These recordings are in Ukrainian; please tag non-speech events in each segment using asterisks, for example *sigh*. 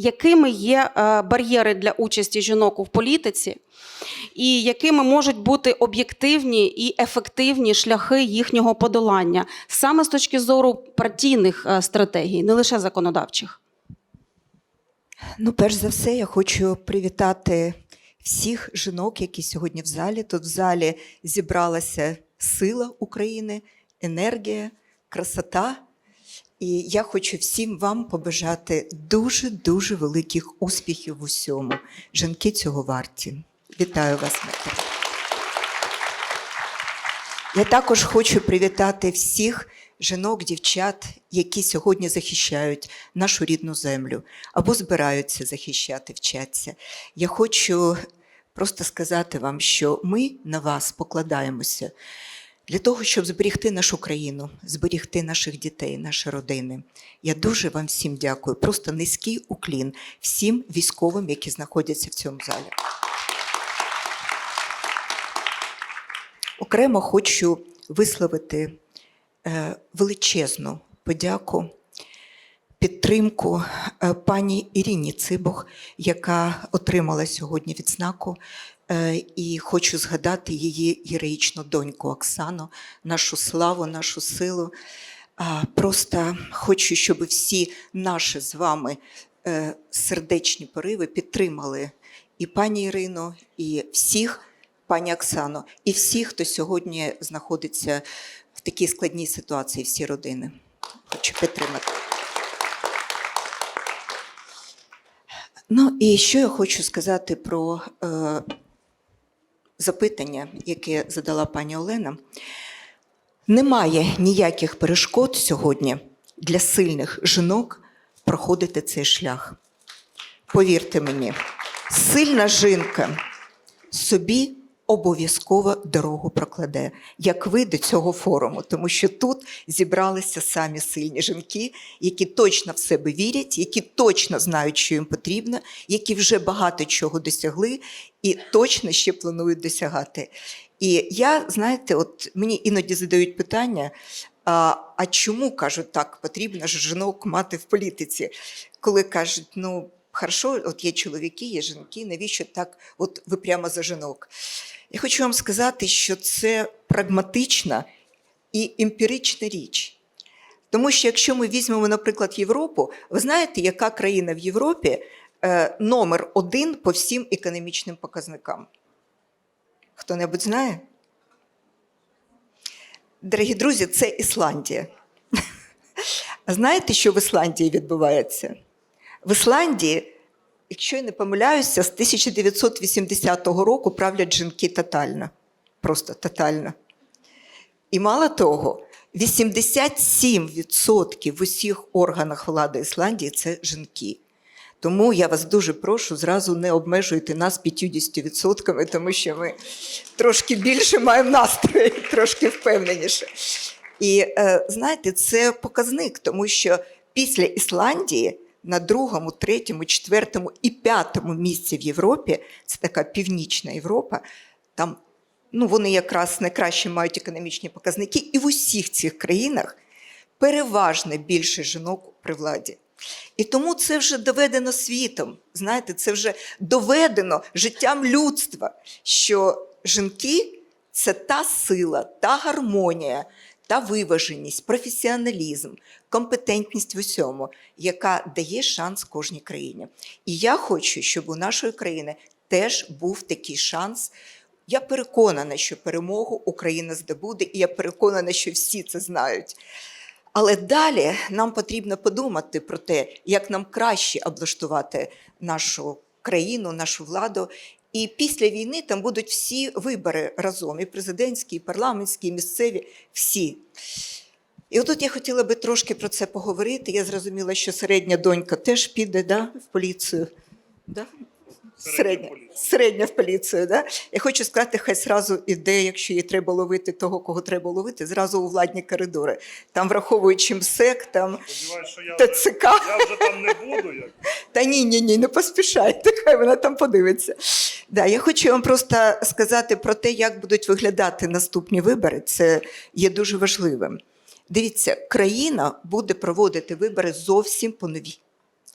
якими є е, бар'єри для участі жінок у політиці, і якими можуть бути об'єктивні і ефективні шляхи їхнього подолання саме з точки зору партійних е, стратегій, не лише законодавчих. Ну, перш за все, я хочу привітати всіх жінок, які сьогодні в залі. Тут в залі зібралася сила України, енергія, красота. І я хочу всім вам побажати дуже-дуже великих успіхів в усьому. Жінки цього варті. Вітаю вас, матері. Я також хочу привітати всіх жінок, дівчат, які сьогодні захищають нашу рідну землю або збираються захищати, вчаться. Я хочу просто сказати вам, що ми на вас покладаємося для того, щоб зберігти нашу країну, зберігти наших дітей, наші родини. Я дуже вам всім дякую. Просто низький уклін всім військовим, які знаходяться в цьому залі. Окремо хочу висловити е, величезну подяку, підтримку е, пані Ірині Цибух, яка отримала сьогодні відзнаку. Е, І хочу згадати її героїчну доньку Оксану, нашу славу, нашу силу. Просто хочу, щоб всі наші з вами е, сердечні пориви підтримали і пані Ірину, і всіх, пані Оксано, і всіх, хто сьогодні знаходиться в такій складній ситуації, всі родини. Хочу підтримати. Ну і що я хочу сказати про е, запитання, яке задала пані Олена. Немає ніяких перешкод сьогодні для сильних жінок проходити цей шлях. Повірте мені, сильна жінка собі обов'язково дорогу прокладе, як ви до цього форуму, тому що тут зібралися самі сильні жінки, які точно в себе вірять, які точно знають, що їм потрібно, які вже багато чого досягли і точно ще планують досягати. І я, знаєте, от мені іноді задають питання: а, а чому кажуть так, потрібно ж жінок мати в політиці? Коли кажуть, ну. Хорошо, от є чоловіки, є жінки, навіщо так, от ви прямо за жінок? Я хочу вам сказати, що це прагматична і емпірична річ. Тому що якщо ми візьмемо, наприклад, Європу, ви знаєте, яка країна в Європі е, номер один по всім економічним показникам? Хто-небудь знає? Дорогі друзі, це Ісландія. А *laughs* знаєте, що в Ісландії відбувається? В Ісландії, якщо я не помиляюся, з 1980 року правлять жінки тотально. Просто тотально. І мало того, 87% в усіх органах влади Ісландії це жінки. Тому я вас дуже прошу, зразу не обмежуйте нас 50%, тому що ми трошки більше маємо настрої, трошки впевненіше. І е, знаєте, це показник, тому що після Ісландії на другому, третьому, четвертому і п'ятому місці в Європі, це така північна Європа, там ну, вони якраз найкраще мають економічні показники, і в усіх цих країнах переважно більше жінок при владі. І тому це вже доведено світом. Знаєте, це вже доведено життям людства, що жінки це та сила, та гармонія, та виваженість, професіоналізм, компетентність в усьому, яка дає шанс кожній країні. І я хочу, щоб у нашої країни теж був такий шанс. Я переконана, що перемогу Україна здобуде, і я переконана, що всі це знають. Але далі нам потрібно подумати про те, як нам краще облаштувати нашу країну, нашу владу. І після війни там будуть всі вибори разом: і президентські, і парламентські, і місцеві, всі. І отут я хотіла би трошки про це поговорити. Я зрозуміла, що середня донька теж піде да, в поліцію. Да? Середня, середня в поліцію. Да? Я хочу сказати, хай зразу іде, якщо їй треба ловити того, кого треба ловити, зразу у владні коридори. Там враховуючи МСЕК, там Сподіваюсь, що я вже, я вже там не буду. Як. Та ні, ні, ні, не поспішайте, *laughs* хай вона там подивиться. Да, я хочу вам просто сказати про те, як будуть виглядати наступні вибори. Це є дуже важливим. Дивіться, країна буде проводити вибори зовсім по новій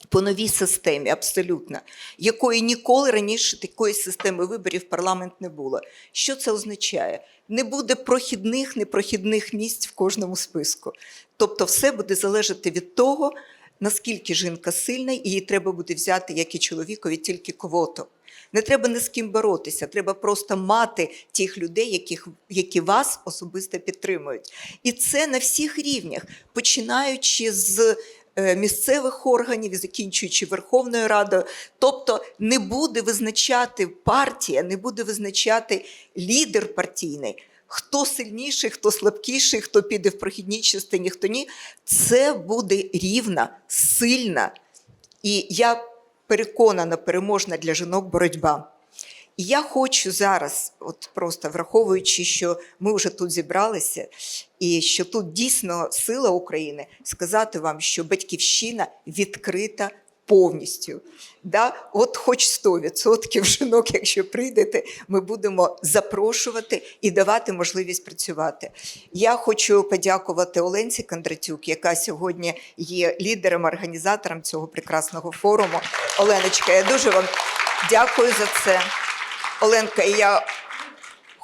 по новій системі, абсолютно, якої ніколи раніше такої системи виборів парламент не було. Що це означає? Не буде прохідних, непрохідних місць в кожному списку. Тобто, все буде залежати від того, наскільки жінка сильна, і їй треба буде взяти, як і чоловікові, тільки квоту. Не треба ні з ким боротися, треба просто мати тих людей, яких, які вас особисто підтримують. І це на всіх рівнях, починаючи з е, місцевих органів і закінчуючи Верховною Радою. Тобто не буде визначати партія, не буде визначати лідер партійний. Хто сильніший, хто слабкіший, хто піде в прохідній частині, хто ні. Це буде рівна, сильна і я переконана, переможна для жінок боротьба. І я хочу зараз, от просто враховуючи, що ми вже тут зібралися, і що тут дійсно сила України, сказати вам, що батьківщина відкрита повністю. Да? От хоч 100% жінок, якщо прийдете, ми будемо запрошувати і давати можливість працювати. Я хочу подякувати Оленці Кондратюк, яка сьогодні є лідером, організатором цього прекрасного форуму. Оленочка, я дуже вам дякую за це. Оленка, я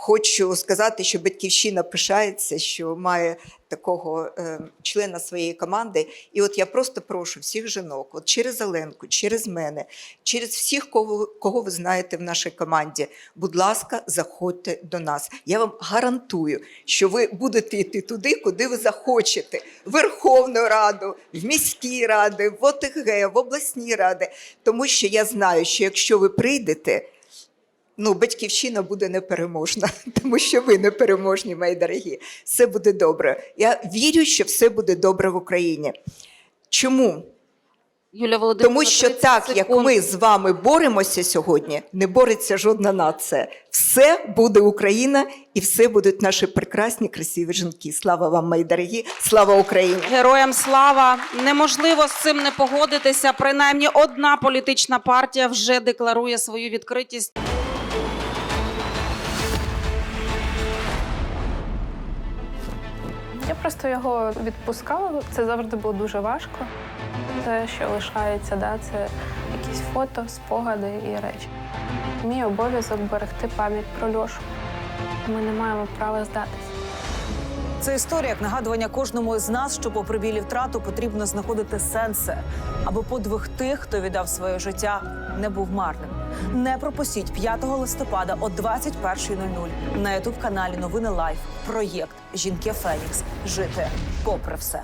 хочу сказати, що батьківщина пишається, що має такого е, члена своєї команди. І от я просто прошу всіх жінок, от через Оленку, через мене, через всіх, кого, кого ви знаєте в нашій команді, будь ласка, заходьте до нас. Я вам гарантую, що ви будете йти туди, куди ви захочете: в Верховну Раду, в міські ради, в ОТГ, в обласні ради. Тому що я знаю, що якщо ви прийдете ну, батьківщина буде непереможна, *laughs* тому що ви непереможні, мої дорогі. Все буде добре. Я вірю, що все буде добре в Україні. Чому? Юлія Володимирівна, Тому що 30 так, як секунд. ми з вами боремося сьогодні, не бореться жодна нація. Все буде Україна і все будуть наші прекрасні, красиві жінки. Слава вам, мої дорогі! Слава Україні! Героям слава! Неможливо з цим не погодитися. Принаймні одна політична партія вже декларує свою відкритість. Просто його відпускала. Це завжди було дуже важко. Те, що лишається, да, це якісь фото, спогади і речі. Мій обов'язок берегти пам'ять про Льошу. Ми не маємо права здатися. Це історія як нагадування кожному з нас, що попри білі втрату потрібно знаходити сенси, аби подвиг тих, хто віддав своє життя, не був марним. Не пропустіть 5 листопада о 21.00 на ютуб каналі Новини Лайф. Проєкт Жінки Фенікс. Жити попри все.